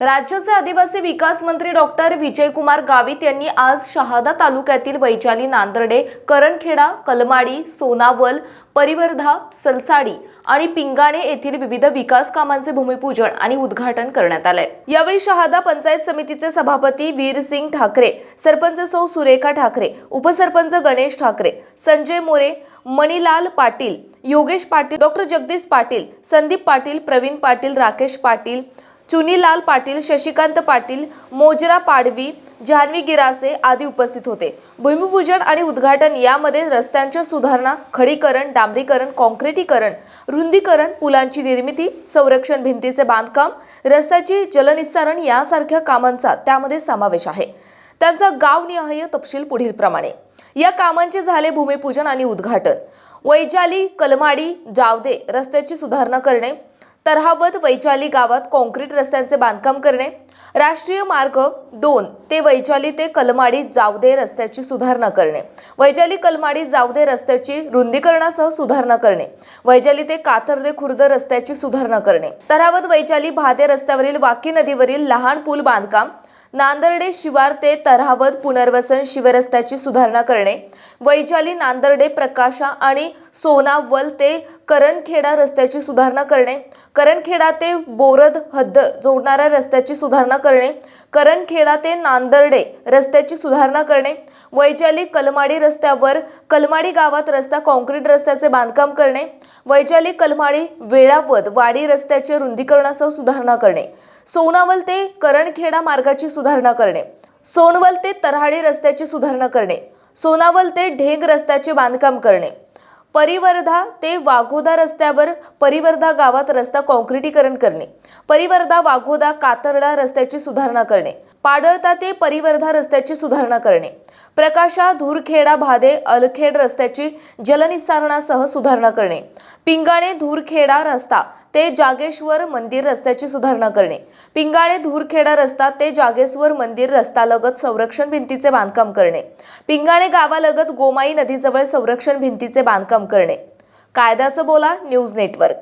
राज्याचे आदिवासी विकास मंत्री डॉक्टर विजयकुमार गावित यांनी आज शहादा तालुक्यातील वैचाली नांदर्डे करणखेडा कलमाडी सोनावल परिवर्धा सलसाडी आणि पिंगाणे येथील विविध विकास कामांचे भूमिपूजन आणि उद्घाटन करण्यात आले यावेळी शहादा पंचायत समितीचे सभापती वीरसिंग ठाकरे सरपंच सौ सुरेखा ठाकरे उपसरपंच गणेश ठाकरे संजय मोरे मणिलाल पाटील योगेश पाटील डॉक्टर जगदीश पाटील संदीप पाटील प्रवीण पाटील राकेश पाटील चुनीलाल पाटील शशिकांत पाटील मोजरा पाडवी जान्हवी गिरासे आदी उपस्थित होते. भूमिपूजन आणि उद्घाटन यामध्ये रस्त्यांच्या सुधारणा खडीकरण डांबरीकरण कॉन्क्रिटीकरण रुंदीकरण पुलांची निर्मिती संरक्षण भिंतीचे बांधकाम रस्त्याची जलनिस्सारण यासारख्या कामांचा त्यामध्ये समावेश आहे. त्यांचा गावनिहाय तपशील पुढील प्रमाणे. या कामांचे झाले भूमिपूजन आणि उद्घाटन. वैजाली कलमाडी जावदे रस्त्याची सुधारणा करणे तरहावत वैचाली गावात कॉन्क्रीट रस्त्यांचे बांधकाम करणे. राष्ट्रीय मार्ग दोन ते वैचाली ते कलमाडी जावदे रस्त्याची सुधारणा करणे. वैचाली कलमाडी जावदे रस्त्याची रुंदीकरणासह सुधारणा करणे. वैचाली ते कातर्दे खुर्द रस्त्याची सुधारणा करणे. तरावत वैचाली भादे रस्त्यावरील वाकी नदीवरील लहान पूल बांधकाम. नांदर्डे शिवार ते तरावत पुनर्वसन शिवरस्त्याची सुधारणा करणे वैजाली नांदर्डे प्रकाशा आणि सोनावल ते करणखेडा रस्त्याची सुधारणा करणे करणखेडा ते बोरद हद्द जोडणाऱ्या रस्त्याची सुधारणा करणे करणखेडा ते नांदर्डे रस्त्याची सुधारणा करणे वैजाली कलमाडी रस्त्यावर कलमाडी गावात रस्ता कॉन्क्रीट रस्त्याचे बांधकाम करणे वैजाली कलमाडी वेळावत वाडी रस्त्याचे रुंदीकरणासह सुधारणा करणे. सोनावल ते करणखेडा मार्गाची सुधारणा करणे. सोनवल ते तऱ्हाडी रस्त्याची सुधारणा करणे. सोनावल ते ढेंग रस्त्याचे बांधकाम करणे. परिवर्धा ते वाघोदा रस्त्यावर परिवर्धा गावात रस्ता कॉन्क्रिटीकरण करणे. परिवर्धा वाघोदा कातरडा रस्त्याची सुधारणा करणे. पाडळता ते परिवर्धा रस्त्याची सुधारणा करणे. प्रकाशा धूरखेडा भादे अलखेड रस्त्याची जलनिस्सारणासह सुधारणा करणे. पिंगाणे धूरखेडा रस्ता ते जागेश्वर मंदिर रस्त्याची सुधारणा करणे. पिंगाणे धूरखेडा रस्ता ते जागेश्वर मंदिर रस्तालगत संरक्षण भिंतीचे बांधकाम करणे. पिंगाणे गावालगत गोमाई नदीजवळ संरक्षण भिंतीचे बांधकाम करणे. कायद्याचं बोला न्यूज नेटवर्क.